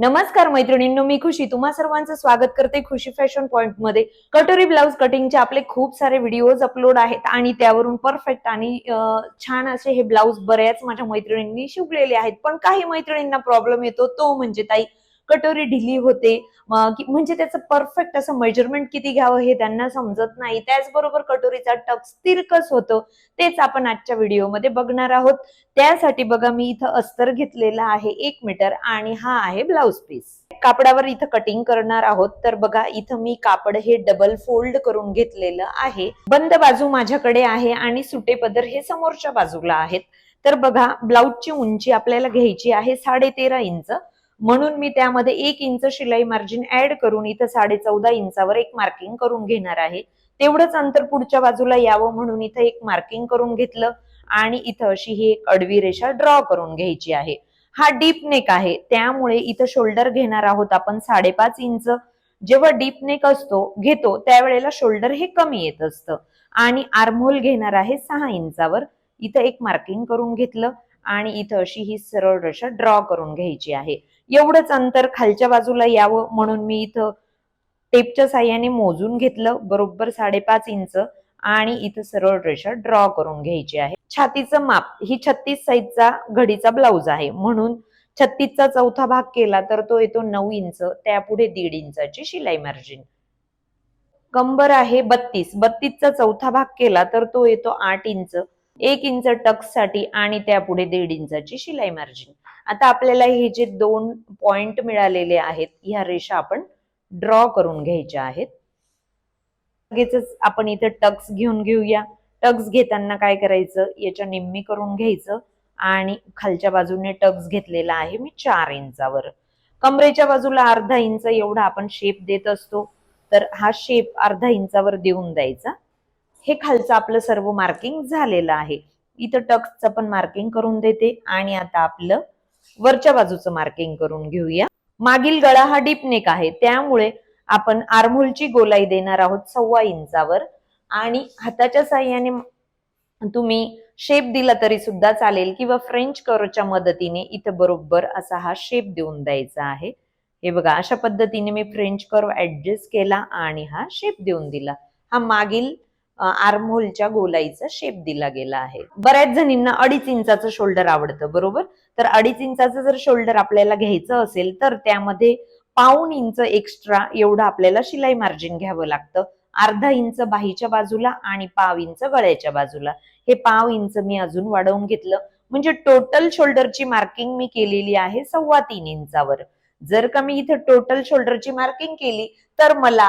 नमस्कार मैत्रिणींनो मी खुशी. तुम्हा सर्वांचं स्वागत करते खुशी फॅशन पॉइंटमध्ये. कटोरी ब्लाउज कटिंगचे आपले खूप सारे व्हिडिओज अपलोड आहेत आणि त्यावरून परफेक्ट आणि छान असे हे ब्लाउज बऱ्याच माझ्या मैत्रिणींनी शिवलेले आहेत. पण काही मैत्रिणींना प्रॉब्लेम येतो तो म्हणजे ताई कटोरी ढिली होते. म्हणजे त्याचं परफेक्ट असं मेजरमेंट किती घ्यावं हे त्यांना समजत नाही. त्याचबरोबर कटोरीचा टक तिरकस होतो तेच आपण आजच्या व्हिडिओमध्ये बघणार आहोत. त्यासाठी बघा मी इथं अस्तर घेतलेला आहे एक मीटर आणि हा आहे ब्लाउज पीस कापडावर इथं कटिंग करणार आहोत. तर बघा इथं मी कापड हे डबल फोल्ड करून घेतलेलं आहे. बंद बाजू माझ्याकडे आहे आणि सुटे पदर हे समोरच्या बाजूला आहेत. तर बघा ब्लाउजची उंची आपल्याला घ्यायची आहे साडे तेरा इंच. म्हणून मी त्यामध्ये एक इंच शिलाई मार्जिन ऍड करून इथं साडे चौदा इंचावर एक मार्किंग करून घेणार आहे. तेवढंच अंतर पुढच्या बाजूला यावं म्हणून इथं एक मार्किंग करून घेतलं आणि इथं अशी ही एक अडवी रेषा ड्रॉ करून घ्यायची आहे. हा डीप नेक आहे. त्यामुळे इथं शोल्डर घेणार आहोत आपण साडेपाच इंच. जेव्हा डीप नेक असतो घेतो त्यावेळेला शोल्डर हे कमी येत असतं. आणि आर्महोल घेणार आहे सहा इंचावर. इथं एक मार्किंग करून घेतलं आणि इथं अशी ही सरळ रेषा ड्रॉ करून घ्यायची आहे. एवढंच अंतर खालच्या बाजूला यावं म्हणून मी इथं टेपच्या साह्याने मोजून घेतलं बरोबर साडेपाच इंच. आणि इथं सरळ रेषा ड्रॉ करून घ्यायची आहे. छातीचं माप ही छत्तीस साईजचा घडीचा ब्लाउज आहे. म्हणून छत्तीसचा चौथा भाग केला तर तो येतो नऊ इंच त्यापुढे दीड इंचाची शिलाई मार्जिन कंबर आहे बत्तीस बत्तीसचा चौथा भाग केला तर तो येतो आठ इंच. एक इंच टक्ससाठी आणि त्यापुढे दीड इंचाची शिलाई मार्जिन आता आपल्याला हे जे दोन पॉइंट मिळालेले आहेत ह्या रेषा आपण ड्रॉ करून घ्यायच्या आहेत. लगेचच आपण इथे टक्स घेऊन घेऊया. टक्स घेताना काय करायचं? याच्या निम्मी करून घ्यायचं. आणि खालच्या बाजूने टक्स घेतलेला आहे मी चार इंचावर. कमरेच्या बाजूला अर्धा इंच एवढा आपण शेप देत असतो तर हा शेप अर्धा इंचावर देऊन द्यायचा. हे खालचं आपलं सर्व मार्किंग झालेलं आहे. इथं टक्सचं पण मार्किंग करून देते. आणि आता आपलं वरच्या बाजूचं मार्किंग करून घेऊया. मागील गळा हा डीपनेक आहे. त्यामुळे आपण आर्मोलची गोलाई देणार आहोत सव्वा इंचावर. आणि हाताच्या साह्याने तुम्ही शेप दिला तरी सुद्धा चालेल किंवा फ्रेंच करच्या मदतीने इथं बरोबर असा हा शेप देऊन द्यायचा आहे. हे बघा अशा पद्धतीने मी फ्रेंच कर्व ऍडजस्ट केला आणि हा शेप देऊन दिला. हा मागील आर्महोलच्या गोलाईचा शेप दिला गेला आहे. बऱ्याच जणींना अडीच इंचाचं शोल्डर आवडतं बरोबर? तर अडीच इंचाचं जर शोल्डर आपल्याला घ्यायचं असेल तर त्यामध्ये पाऊन इंच एक्स्ट्रा एवढं आपल्याला शिलाई मार्जिन घ्यावं लागतं. अर्धा इंच बाहीच्या बाजूला आणि पाव इंच गळ्याच्या बाजूला. हे पाव इंच मी अजून वाढवून घेतलं. म्हणजे टोटल शोल्डरची मार्किंग मी केलेली आहे सव्वा तीन इंचावर. जर का मी इथे टोटल शोल्डरची मार्किंग केली तर मला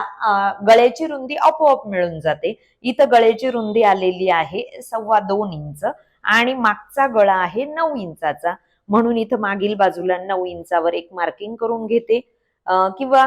गळ्याची रुंदी आपोआप मिळून जाते. इथं गळ्याची रुंदी आलेली आहे सव्वा दोन इंच आणि मागचा गळा आहे नऊ इंचाचा. म्हणून इथं मागील बाजूला नऊ इंचावर एक मार्किंग करून घेते. किंवा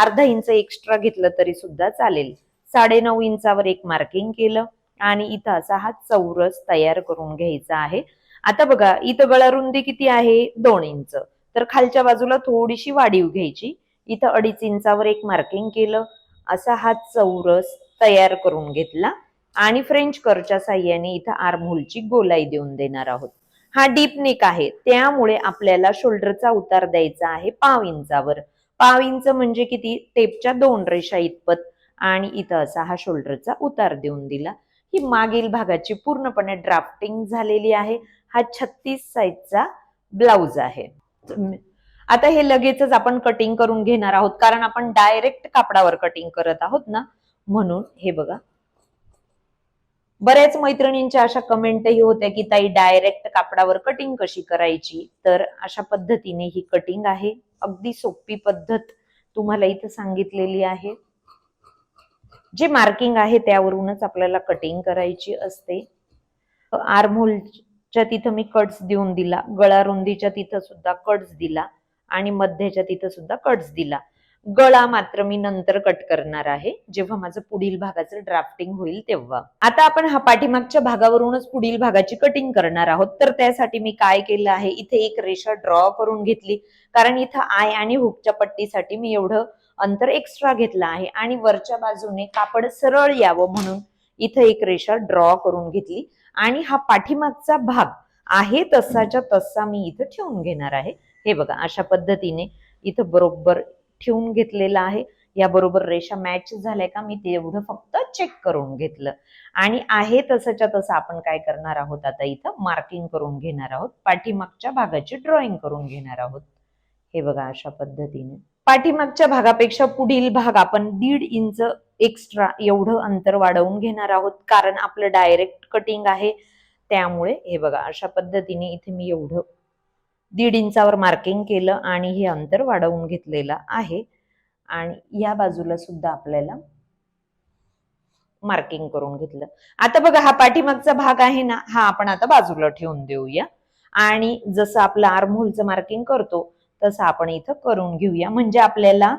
अर्धा इंच एक्स्ट्रा घेतलं तरी सुद्धा चालेल. साडे नऊ इंचावर एक मार्किंग केलं आणि इथं असा हा चौरस तयार करून घ्यायचा आहे. आता बघा इथं गळा रुंदी किती आहे? दोन इंच. तर खालच्या बाजूला थोडीशी वाढीव घ्यायची. इथं अडीच इंचावर एक मार्किंग केलं. असा हा चौरस तयार करून घेतला. आणि फ्रेंच करच्या साह्याने इथं आर्महोलची गोलाई देऊन देणार आहोत. हा डीप नेक आहे. त्यामुळे आपल्याला शोल्डरचा उतार द्यायचा आहे पाव इंचावर. पाव इंच म्हणजे किती? टेपच्या दोन रेषा इतपत. आणि इथं असा हा शोल्डरचा उतार देऊन दिला. ही मागील भागाची पूर्णपणे ड्राफ्टिंग झालेली आहे. हा छत्तीस साईजचा ब्लाउज आहे. आता हे लगेचच आपण कटिंग करून घेणार आहोत कारण आपण डायरेक्ट कापडावर कटिंग करत आहोत ना? म्हणून हे बघा. बऱ्याच मैत्रिणींच्या अशा कमेंटही होत्या की ताई डायरेक्ट कापडावर कटिंग कशी करायची? तर अशा पद्धतीने ही कटिंग आहे. अगदी सोपी पद्धत तुम्हाला इथं सांगितलेली आहे. जे मार्किंग आहे त्यावरूनच आपल्याला कटिंग करायची असते. च्या तिथं मी कट्स देऊन दिला. गळा रुंदीच्या तिथं सुद्धा कट्स दिला आणि मध्याच्या तिथं सुद्धा कट्स दिला. गळा मात्र मी नंतर कट करणार आहे. जेव्हा माझं पुढील भागाचं ड्राफ्टिंग होईल तेव्हा. आता आपण हा पाठीमागच्या भागावरूनच पुढील भागाची कटिंग करणार आहोत. तर त्यासाठी मी काय केलं आहे? इथे एक रेषा ड्रॉ करून घेतली. कारण इथं आय आणि हुकच्या पट्टीसाठी मी एवढं अंतर एक्स्ट्रा घेतलं आहे. आणि वरच्या बाजूने कापड सरळ यावं म्हणून इथं एक रेषा ड्रॉ करून घेतली. आणि हा पाठीमागचा भाग आहे तसाच्या तसा मी इथं ठेवून घेणार आहे. हे बघा अशा पद्धतीने इथं बरोबर ठेवून घेतलेला आहे. या बरोबर रेषा मॅच झाल्या का मी तेवढं फक्त चेक करून घेतलं. आणि आहे तसंच्या तसं आपण काय करणार आहोत आता इथं? मार्किंग करून घेणार आहोत. पाठीमागच्या भागाची ड्रॉइंग करून घेणार आहोत. हे बघा अशा पद्धतीने. पाठीमागच्या भागापेक्षा पुढील भाग आपण दीड इंच एक्स्ट्रा एवढं अंतर वाढवून घेणार आहोत. कारण आपलं डायरेक्ट कटिंग आहे. त्यामुळे हे बघा अशा पद्धतीने इथे मी एवढं दीड इंचावर मार्किंग केलं आणि हे अंतर वाढवून घेतलेलं आहे. आणि या बाजूला सुद्धा आपल्याला मार्किंग करून घेतलं. आता बघा हा पाठीमागचा भाग आहे ना हा आपण आता बाजूला ठेवून देऊया. आणि जसं आपलं आर्महोलचं मार्किंग करतो तसं आपण इथं करून घेऊया. म्हणजे आपल्याला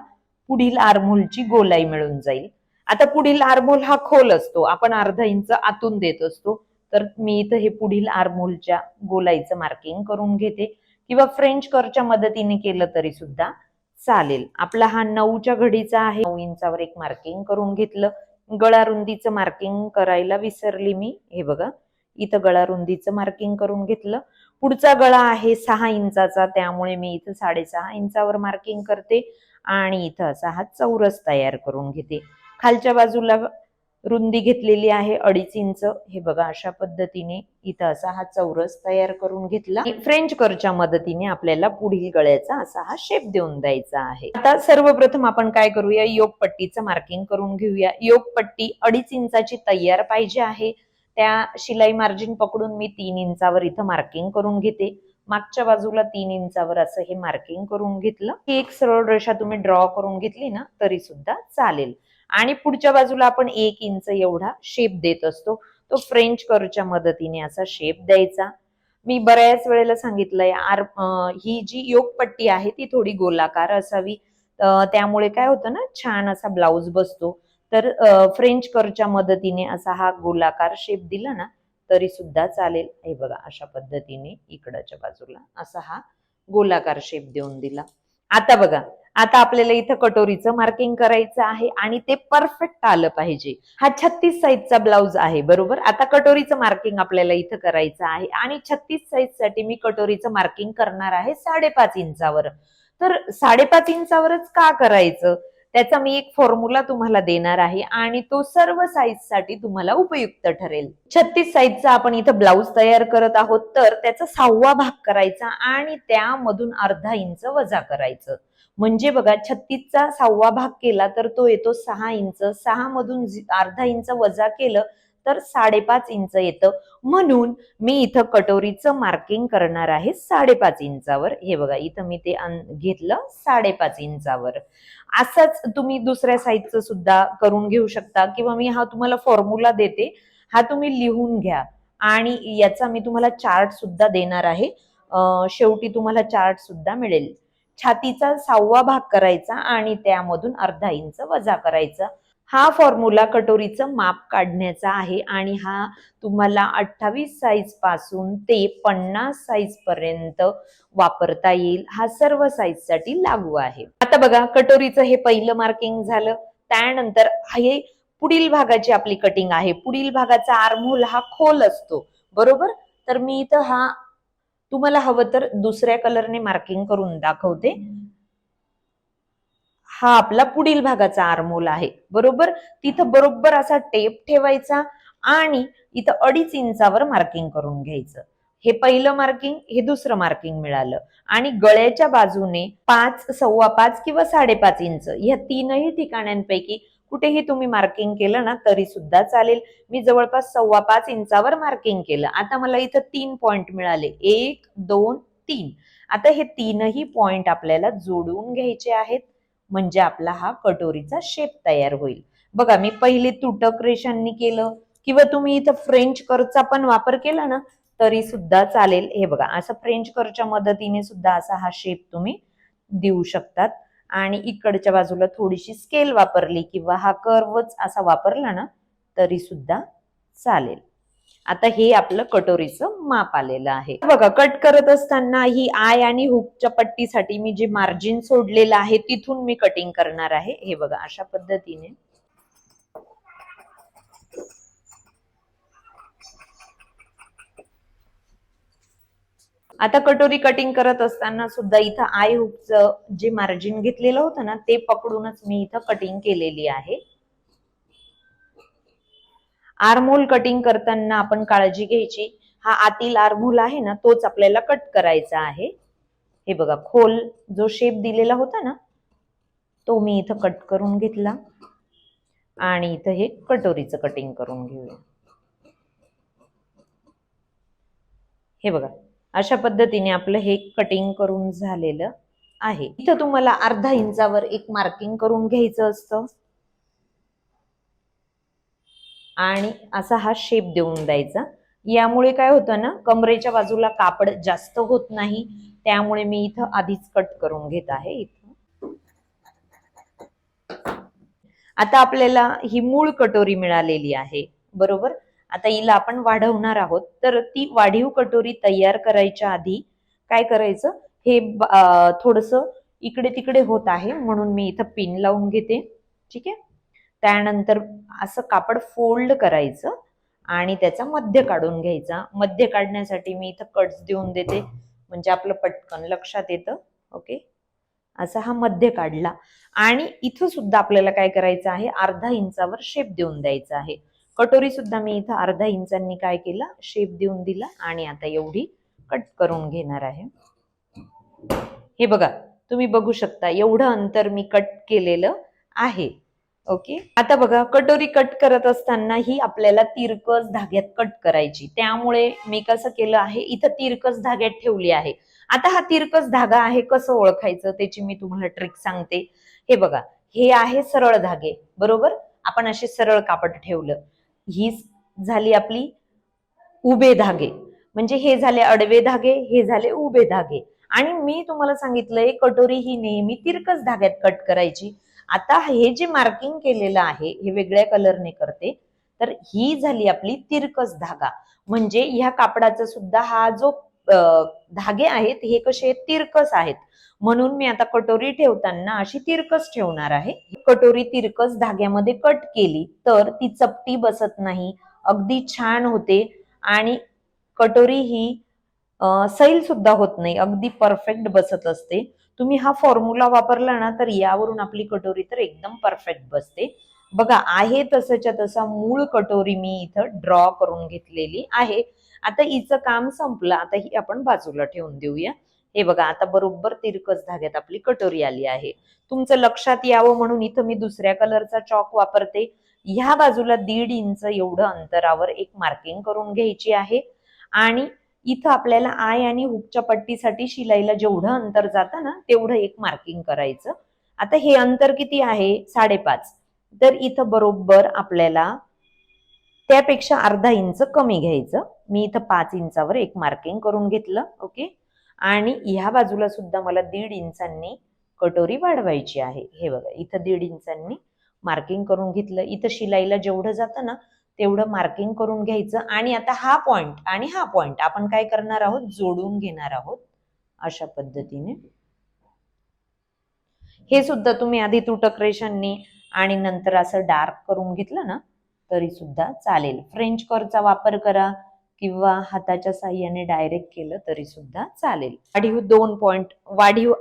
पुढील आरमोलची गोलाई मिळून जाईल. आता पुढील आरमोल हा खोल असतो. आपण अर्धा इंच आतून देत असतो. तर मी इथं हे पुढील आरमोलच्या गोलाईचं मार्किंग करून घेते. किंवा फ्रेंच करच्या मदतीने केलं तरी सुद्धा चालेल. आपला हा नऊच्या घडीचा आहे. नऊ इंचावर एक मार्किंग करून घेतलं. गळा रुंदीचं मार्किंग करायला विसरली मी. हे बघा. इथं गळा रुंदीचं मार्किंग करून घेतलं. पुढचा गळा आहे सहा इंचाचा त्यामुळे मी इथं साडेसहा इंचावर मार्किंग करते आणि इथं असा हा चौरस तयार करून घेते. खालच्या बाजूला रुंदी घेतलेली आहे अडीच इंच. हे बघा अशा पद्धतीने इथं असा हा चौरस तयार करून घेतला. फ्रेंच करच्या मदतीने आपल्याला पुढील गळ्याचा असा हा शेप देऊन द्यायचा आहे. आता सर्वप्रथम आपण काय करूया? योग पट्टीचं मार्किंग करून घेऊया. योग पट्टी अडीच इंचाची तयार पाहिजे आहे. त्या शिलाई मार्जिन पकडून मी तीन इंचावर इथं मार्किंग करून घेते. मागच्या बाजूला तीन इंचावर असं हे मार्किंग करून घेतलं. ही एक सरळ रेषा तुम्ही ड्रॉ करून घेतली ना तरी सुद्धा चालेल. आणि पुढच्या बाजूला आपण एक इंच एवढा शेप देत असतो. तो फ्रेंच करच्या मदतीने असा शेप द्यायचा. मी बऱ्याच वेळेला सांगितलंय आर ही जी योगपट्टी आहे ती थोडी गोलाकार असावी. त्यामुळे काय होतं ना छान असा ब्लाऊज बसतो. तर फ्रेंच करच्या मदतीने असा हा गोलाकार शेप दिला ना तरी सुद्धा चालेल. हे बघा अशा पद्धतीने इकडच्या बाजूला असा हा गोलाकार शेप देऊन दिला. आता बघा आता आपल्याला इथं कटोरीचं मार्किंग करायचं आहे आणि ते परफेक्ट आलं पाहिजे. हा छत्तीस साईजचा ब्लाउज आहे बरोबर? आता कटोरीचं मार्किंग आपल्याला इथं करायचं आहे आणि छत्तीस साईजसाठी मी कटोरीचं मार्किंग करणार आहे साडेपाच इंचावर. तर साडेपाच इंचावरच का करायचं? त्याचा मी एक फॉर्म्युला तुम्हाला देणार आहे आणि तो सर्व साईजसाठी तुम्हाला उपयुक्त ठरेल. छत्तीस साईजचा आपण इथं ब्लाऊज तयार करत आहोत तर त्याचा सहावा भाग करायचा आणि त्यामधून अर्धा इंच वजा करायचं. म्हणजे बघा छत्तीसचा सहावा भाग केला तर तो येतो सहा इंच. सहा मधून अर्धा इंच वजा केलं तर साडेपाच इंच येतं. म्हणून मी इथं कटोरीचं मार्किंग करणार आहे साडेपाच इंचावर. हे बघा इथं मी ते घेतलं साडेपाच इंचावर. असंच तुम्ही दुसऱ्या साईजचं सुद्धा करून घेऊ शकता किंवा मी हा तुम्हाला फॉर्म्युला देते. हा तुम्ही लिहून घ्या. आणि याचा मी तुम्हाला चार्ट सुद्धा देणार आहे. शेवटी तुम्हाला चार्ट सुद्धा मिळेल. छातीचा सहावा भाग करायचा आणि त्यामधून अर्धा इंच वजा करायचा. हा फॉर्म्युला कटोरीचं माप काढण्याचा आहे आणि हा तुम्हाला अठ्ठावीस साईजपासून ते पन्नास साईज पर्यंत वापरता येईल. हा सर्व साईजसाठी लागू आहे. आता बघा कटोरीचं हे पहिलं मार्किंग झालं. त्यानंतर हे पुढील भागाची आपली कटिंग आहे. पुढील भागाचा आर्महोल हा खोल असतो. बरोबर? तर मी इथं हा तुम्हाला हवं तर दुसऱ्या कलरने मार्किंग करून दाखवते. हा आपला पुढील भागाचा आरमोल आहे. बरोबर? तिथं बरोबर असा टेप ठेवायचा आणि इथं अडीच इंचावर मार्किंग करून घ्यायचं. हे पहिलं मार्किंग हे दुसरं मार्किंग मिळालं. आणि गळ्याच्या बाजूने पाच सव्वा पाच किंवा साडेपाच इंच या तीनही ठिकाणांपैकी कुठेही तुम्ही मार्किंग केलं ना तरी सुद्धा चालेल. मी जवळपास सव्वा पाच इंचावर मार्किंग केलं. आता मला इथं तीन पॉइंट मिळाले. एक दोन तीन. आता हे तीनही पॉइंट आपल्याला जोडून घ्यायचे आहेत. म्हणजे आपला हा कटोरीचा शेप तयार होईल. बघा मी पहिले तुटक रेषांनी केलं किंवा तुम्ही इथं फ्रेंच करचा पण वापर केला ना तरी सुद्धा चालेल. हे बघा असं फ्रेंच करच्या मदतीने सुद्धा असा हा शेप तुम्ही देऊ शकतात. आणि इकडच्या बाजूला थोडीशी स्केल वापरली किंवा हा कर्वच असा वापरला ना तरी सुद्धा चालेल. आता हे आपलं कटोरीचं माप आलेलं आहे. बघा कट करत असताना ही आय आणि हुकच्या पट्टीसाठी मी जे मार्जिन सोडलेलं आहे तिथून मी कटिंग करणार आहे. हे बघा अशा पद्धतीने. आता कटोरी कटिंग करत असताना सुद्धा इथं आय हुकचं जे मार्जिन घेतलेलं होतं ना ते पकडूनच मी इथं कटिंग केलेली आहे. आर्मोल कटिंग करताना आपण काळजी घ्यायची. हा आतील आर्मोल आहे ना तोच आपल्याला कट करायचा आहे. हे बघा खोल जो शेप दिलेला होता ना तो मी इथं कट करून घेतला. आणि इथं हे कटोरीचं कटिंग करून घेऊया. हे बघा अशा पद्धतीने आपलं हे कटिंग करून झालेलं आहे. इथं तुम्हाला अर्धा इंचावर एक मार्किंग करून घ्यायचं असतं. आणि असा हा शेप देऊन द्यायचा. यामुळे काय होतं ना कमरेच्या बाजूला कापड जास्त होत नाही. त्यामुळे मी इथं आधीच कट करून घेत आहे इथं. आता आपल्याला ही मूळ कटोरी मिळालेली आहे. बरोबर? आता हिला आपण वाढवणार आहोत. तर ती वाढीव कटोरी तयार करायच्या आधी काय करायचं? हे थोडस इकडे तिकडे होत आहे. म्हणून मी इथं पिन लावून घेते. ठीक आहे? त्यानंतर असं कापड फोल्ड करायचं आणि त्याचा मध्य काढून घ्यायचा. मध्य काढण्यासाठी मी इथं कट्स देऊन देते. म्हणजे आपलं पटकन लक्षात येतं. ओके? असा हा मध्य काढला. आणि इथं सुद्धा आपल्याला काय करायचं आहे? अर्धा इंचावर शेप देऊन द्यायचा आहे. कटोरी सुद्धा मी इथं अर्धा इंचांनी काय केलं? शेप देऊन दिला आणि आता एवढी कट करून घेणार आहे. हे बघा तुम्ही बघू शकता एवढं अंतर मी कट केलेलं आहे. ओके आता बघा कटोरी कट करत असताना ही आपल्याला तिरकस धाग्यात कट करायची. त्यामुळे मी कसं केलं आहे? इथं तिरकस धाग्यात ठेवली आहे. आता हा तिरकस धागा आहे कसं ओळखायचं? त्याची मी तुम्हाला ट्रिक सांगते. हे बघा हे आहे सरळ धागे बरोबर? आपण असे सरळ कापड ठेवलं. ही झाली आपली उभे धागे. म्हणजे हे झाले अडवे धागे हे झाले उभे धागे. आणि मी तुम्हाला सांगितलंय कटोरी ही नेहमी तिरकस धाग्यात कट करायची. आता हे जे मार्किंग केलेलं आहे हे वेगळ्या कलरने करते तर ही झाली आपली तिरकस धागा. म्हणजे ह्या कापडाचा सुद्धा हा जो धागे आहेत हे कसे तिरकस आहेत. म्हणून मी आता कटोरी ठेवताना अशी तिरकस ठेवणार आहे. कटोरी तिरकस धाग्यामध्ये कट केली तर ती चपटी बसत नाही अगदी छान होते. आणि कटोरी ही सैल सुद्धा होत नाही अगदी परफेक्ट बसत असते. तुम्ही हा फॉर्म्युला वापरला ना तर यावरून आपली कटोरी तर एकदम परफेक्ट बसते. बघा आहे तसंच्या तसा मूळ कटोरी मी इथं ड्रॉ करून घेतलेली आहे. आता हिचं काम संपलं. आता ही आपण बाजूला ठेवून देऊया. हे बघा आता बरोबर तिरकस धाग्यात आपली कटोरी आली आहे. तुमचं लक्षात यावं म्हणून इथं मी दुसऱ्या कलरचा चॉक वापरते. ह्या बाजूला दीड इंच एवढं अंतरावर एक मार्किंग करून घ्यायची आहे. आणि इथं आपल्याला आय आणि हुकच्या पट्टीसाठी शिलाईला जेवढं अंतर जातं ना तेवढं एक मार्किंग करायचं. आता हे अंतर किती आहे? साडेपाच. तर इथं बरोबर आपल्याला त्यापेक्षा अर्धा इंच कमी घ्यायचं. मी इथं पाच इंचावर एक मार्किंग करून घेतलं ओके? आणि ह्या बाजूला सुद्धा मला दीड इंचांनी कटोरी वाढवायची आहे. हे बघा इथं दीड इंचांनी मार्किंग करून घेतलं. इथं शिलाईला जेवढं जातं ना तेवढं मार्किंग करून घ्यायचं. आणि आता हा पॉइंट आणि हा पॉइंट आपण काय करणार आहोत? जोडून घेणार आहोत अशा पद्धतीने. हे सुद्धा तुम्ही आधी तुटक रेषांनी आणि नंतर असं डार्क करून घेतलं ना तरी सुद्धा चालेल. फ्रेंच करचा वापर करा किंवा हाताच्या साह्याने डायरेक्ट केलं तरी सुद्धा चालेल. वाढीव दोन पॉइंट वाढीव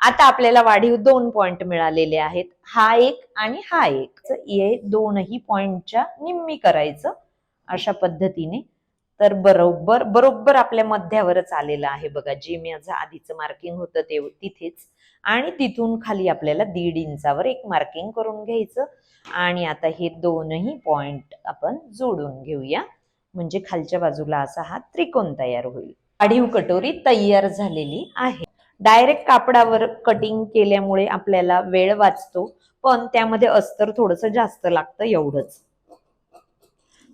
आता आपल्याला वाढीव दोन पॉइंट मिळालेले आहेत. हा एक आणि हा एक. हे दोनही पॉइंटच्या निम्मी करायचं अशा पद्धतीने. तर बरोबर बरोबर आपल्या मध्यावरच आलेलं आहे बघा. जे माझं आधीचं मार्किंग होतं ते तिथेच. आणि तिथून खाली आपल्याला दीड इंचावर एक मार्किंग करून घ्यायचं. आणि आता हे दोनही पॉइंट आपण जोडून घेऊया. म्हणजे खालच्या बाजूला असा हा त्रिकोण तयार होईल. वाढीव कटोरी तयार झालेली आहे. डायरेक्ट कापडावर कटिंग केल्यामुळे आपल्याला वेळ वाचतो पण त्यामध्ये अस्तर थोडस जास्त लागतं एवढंच.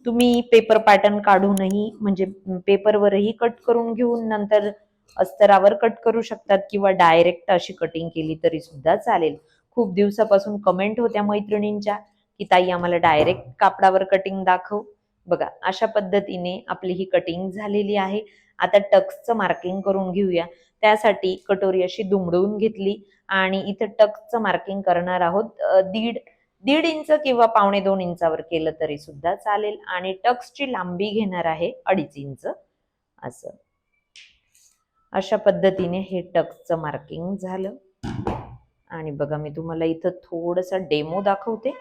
तुम्ही पेपर पॅटर्न काढूनही म्हणजे पेपरवरही कट करून घेऊन नंतर अस्तरावर कट करू शकतात किंवा डायरेक्ट अशी कटिंग केली तरी सुद्धा चालेल. खूप दिवसापासून कमेंट होत्या मैत्रिणींच्या की ताई आम्हाला डायरेक्ट कापडावर कटिंग दाखव. बघा अशा पद्धतीने आपली ही कटिंग झालेली आहे. आता टक्सचं मार्किंग करून घेऊया. त्यासाठी कटोरी अशी दुमडवून घेतली आणि इथं टक्सचं मार्किंग करणार आहोत. दीड दीड इंच किंवा पावणे दोन इंचावर केलं तरी सुद्धा चालेल आणि टक्सची लांबी घेणार आहे अडीच इंच. असं. अशा पद्धतीने हे टक्सचं मार्किंग झालं. आणि बघा मी तुम्हाला इथं थोडंसं डेमो दाखवते.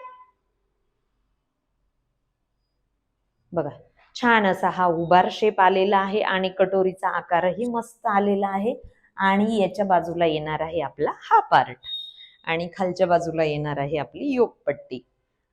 बघा छान असा हा उभार शेप आलेला आहे आणि कटोरीचा आकारही मस्त आलेला आहे आणि याच्या बाजूला येणार आहे आपला हा पार्ट आणि खालच्या बाजूला येणार आहे आपली योगपट्टी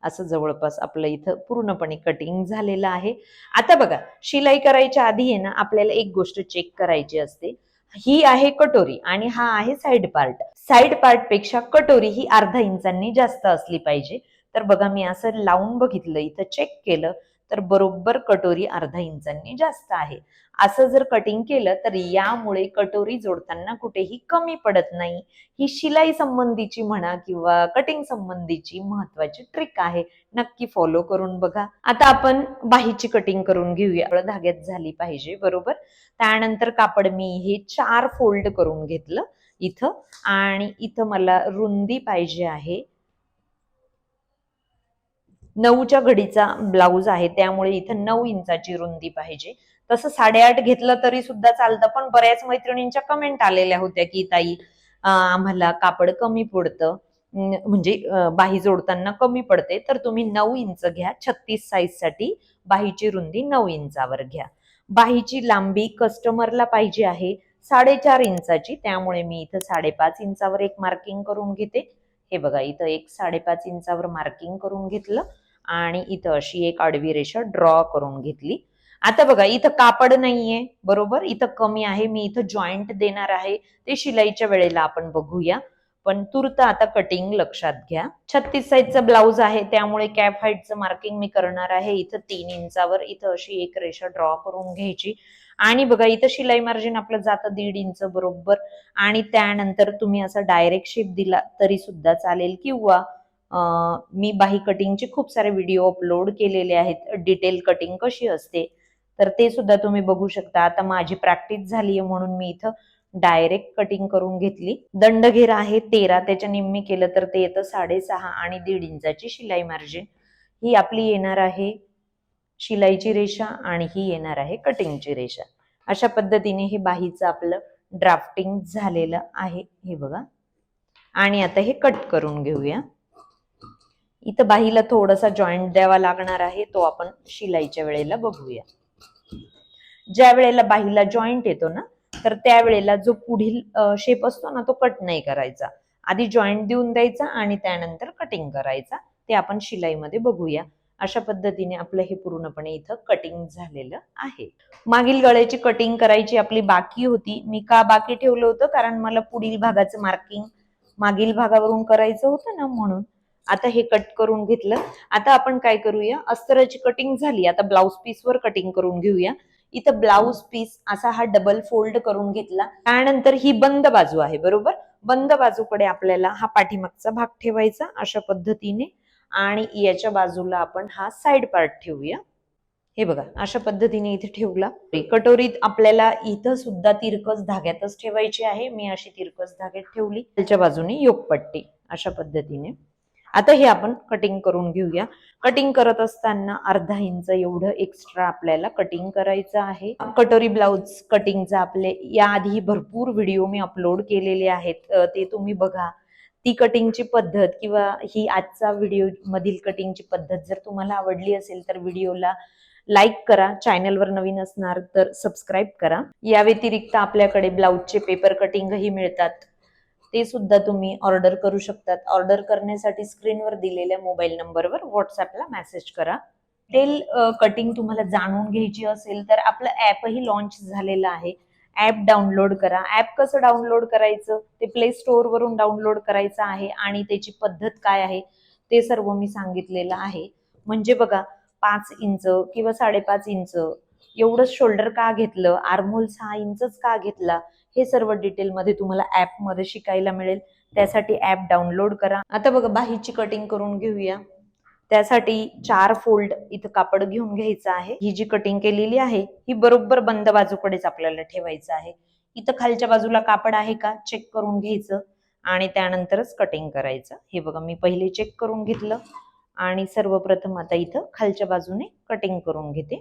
असं जवळपास आपलं इथं पूर्णपणे कटिंग झालेलं आहे. आता बघा शिलाई करायच्या आधी आहे ना आपल्याला एक गोष्ट चेक करायची असते. ही आहे कटोरी आणि हा आहे साइड पार्ट साइड पार्टपेक्षा कटोरी ही अर्धा इंचांनी जास्त असली पाहिजे. तर बघा मी असं लावून बघितलं इथं चेक केलं तर बरोबर कटोरी अर्धा इंचांनी जास्त आहे. असं जर कटिंग केलं तर यामुळे कटोरी जोडताना कुठेही कमी पडत नाही. ही शिलाई संबंधीची म्हणा किंवा कटिंग संबंधीची महत्वाची ट्रिक आहे. नक्की फॉलो करून बघा. आता आपण बाहीची कटिंग करून घेऊया. धाग्यात झाली पाहिजे बरोबर? त्यानंतर कापड मी हे चार फोल्ड करून घेतलं इथं. आणि इथं मला रुंदी पाहिजे आहे. नऊच्या घडीचा ब्लाऊज आहे त्यामुळे इथं नऊ इंचाची रुंदी पाहिजे. तसं साडेआठ घेतलं तरी सुद्धा चालतं पण बऱ्याच मैत्रिणींच्या कमेंट आलेल्या होत्या की ताई आम्हाला कापड कमी पडतं. म्हणजे बाही जोडताना कमी पडते तर तुम्ही नऊ इंच घ्या छत्तीस साईजसाठी बाहीची रुंदी नऊ इंचावर घ्या. बाहीची लांबी कस्टमरला पाहिजे आहे साडेचार इंचाची त्यामुळे मी इथं साडेपाच इंचावर एक मार्किंग करून घेते. हे बघा इथं एक साडेपाच इंचावर मार्किंग करून घेतलं. आणि इथं अशी एक आडवी रेषा ड्रॉ करून घेतली. आता बघा इथं कापड नाहीये बरोबर? इथं कमी आहे मी इथं जॉईंट देणार आहे. ते शिलाईच्या वेळेला आपण बघूया. पण तुर्त आता कटिंग लक्षात घ्या. छत्तीस साईजचा ब्लाऊज आहे त्यामुळे कॅप हाईटचं मार्किंग मी करणार आहे. इथं तीन इंचावर इथं अशी एक रेषा ड्रॉ करून घ्यायची. आणि बघा इथं शिलाई मार्जिन आपलं जातं दीड इंच बरोबर? आणि त्यानंतर तुम्ही असा डायरेक्ट शेप दिला तरी सुद्धा चालेल. किंवा मी बाही कटिंगचे खूप सारे व्हिडिओ अपलोड केलेले आहेत. डिटेल कटिंग कशी असते? तर ते सुद्धा तुम्ही बघू शकता. आता माझी प्रॅक्टिस झाली आहे म्हणून मी इथं डायरेक्ट कटिंग करून घेतली. दंडघेर आहे तेरा. त्याच्या निम्मी केलं तर ते येतं साडेसहा आणि दीड इंचाची शिलाई मार्जिन ही आपली येणार आहे शिलाईची रेषा आणि ही येणार आहे कटिंगची रेषा. अशा पद्धतीने हे बाहीचं आपलं ड्राफ्टिंग झालेलं आहे. हे बघा. आणि आता हे कट करून घेऊया. इथं बाहीला थोडासा जॉईंट द्यावा लागणार आहे तो आपण शिलाईच्या वेळेला बघूया. ज्या वेळेला बाहीला जॉईंट येतो ना तर त्यावेळेला जो पुढील शेप असतो ना तो कट नाही करायचा. आधी जॉईंट देऊन द्यायचा आणि त्यानंतर कटिंग करायचा. ते आपण शिलाईमध्ये बघूया. अशा पद्धतीने आपलं हे पूर्णपणे इथं कटिंग झालेलं आहे. मागील गळ्याची कटिंग करायची आपली बाकी होती. मी का बाकी ठेवलं होतं? कारण मला पुढील भागाचं मार्किंग मागील भागावरून करायचं होतं ना म्हणून. आता हे कट करून घेतलं. आता आपण काय करूया? अस्तराची कटिंग झाली. आता ब्लाऊज पीसवर कटिंग करून घेऊया. इथं ब्लाऊज पीस असा हा डबल फोल्ड करून घेतला. त्यानंतर ही बंद बाजू आहे बरोबर? बंद बाजूकडे आपल्याला हा पाठीमागचा भाग ठेवायचा अशा पद्धतीने. आणि याच्या बाजूला आपण हा साइड पार्ट ठेवूया. हे बघा अशा पद्धतीने इथे ठेवला. कटोरीत आपल्याला इथं सुद्धा तिरकस धाग्यातच ठेवायची आहे. मी अशी तिरकस धाग्यात ठेवली. त्याच्या बाजूने योगपट्टी अशा पद्धतीने. आता हे आपण कटिंग करून घेऊया. कटिंग करत असताना अर्धा इंच एवढं एक्स्ट्रा आपल्याला कटिंग करायचं आहे. कटोरी ब्लाउज कटिंगचा आपले याआधी भरपूर व्हिडिओ मी अपलोड केलेले आहेत. ते तुम्ही बघा. ती कटिंगची पद्धत किंवा ही आजचा व्हिडिओ मधील कटिंगची पद्धत जर तुम्हाला आवडली असेल तर व्हिडिओला लाईक करा. चॅनलवर नवीन असणार तर सबस्क्राईब करा. या व्यतिरिक्त आपल्याकडे ब्लाऊजचे पेपर कटिंगही मिळतात. ते सुद्धा तुम्ही ऑर्डर करू शकतात. ऑर्डर करण्यासाठी स्क्रीनवर दिलेल्या मोबाईल नंबरवर व्हॉट्सअपला मेसेज करा. टेल कटिंग तुम्हाला जाणून घ्यायची असेल तर आपलं ॲपही लॉन्च झालेलं आहे. ॲप डाउनलोड करा. ॲप कसं डाउनलोड करायचं? ते प्ले वरून डाउनलोड करायचं आहे आणि त्याची पद्धत काय आहे? ते सर्व मी सांगितलेलं आहे. म्हणजे बघा पाच इंच किंवा साडेपाच इंच एवढंच शोल्डर का घेतलं? आर्मोल सहा इंचच का घेतला? हे सर्व डिटेलमध्ये तुम्हाला ॲपमध्ये शिकायला मिळेल. त्यासाठी ॲप डाउनलोड करा. आता बघा बाहीची कटिंग करून घेऊया. त्यासाठी चार फोल्ड इथं कापड घेऊन घ्यायचं आहे. ही जी कटिंग केलेली आहे ही बरोबर बंद बाजूकडेच आपल्याला ठेवायचं आहे. इथं खालच्या बाजूला कापड आहे का चेक करून घ्यायचं. आणि त्यानंतरच कटिंग करायचं. हे बघा मी पहिले चेक करून घेतलं. आणि सर्वप्रथम आता इथं खालच्या बाजूने कटिंग करून घेते.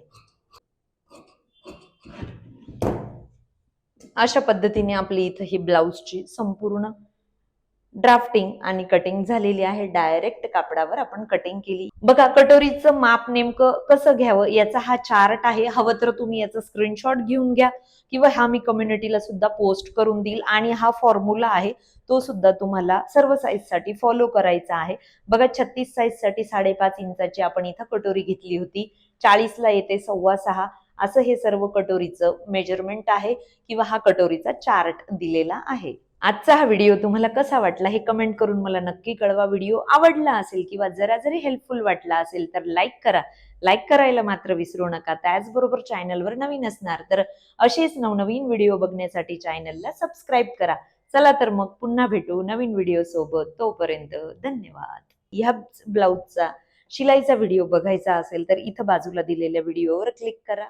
अशा पद्धतीने आपली इथं ही ब्लाऊजची संपूर्ण ड्राफ्टिंग आणि कटिंग झालेली आहे. डायरेक्ट कापडावर आपण कटिंग केली. बघा कटोरीचं माप नेमकं कसं घ्यावं? याचा हा चार्ट आहे. हवं तर तुम्ही याचा स्क्रीनशॉट घेऊन घ्या किंवा हा मी कम्युनिटीला सुद्धा पोस्ट करून देईल. आणि हा फॉर्म्युला आहे तो सुद्धा तुम्हाला सर्व साईजसाठी फॉलो करायचा आहे. बघा छत्तीस साईजसाठी साडेपाच इंचाची आपण इथं कटोरी घेतली होती. चाळीसला येते सव्वा सहा. असं हे सर्व कटोरीचं मेजरमेंट आहे किंवा हा कटोरीचा चार्ट दिलेला आहे. आजचा हा व्हिडिओ तुम्हाला कसा वाटला हे कमेंट करून मला नक्की कळवा. व्हिडिओ आवडला असेल किंवा जरा जरी हेल्पफुल वाटला असेल तर लाईक करा. लाईक करायला मात्र विसरू नका. त्याचबरोबर चॅनलवर नवीन असणार तर असेच नवनवीन व्हिडिओ बघण्यासाठी चॅनलला सबस्क्राईब करा. चला तर मग पुन्हा भेटू नवीन व्हिडिओ सोबत. तोपर्यंत धन्यवाद. ह्या ब्लाऊजचा शिलाईचा व्हिडिओ बघायचा असेल तर इथं बाजूला दिलेल्या व्हिडिओवर क्लिक करा.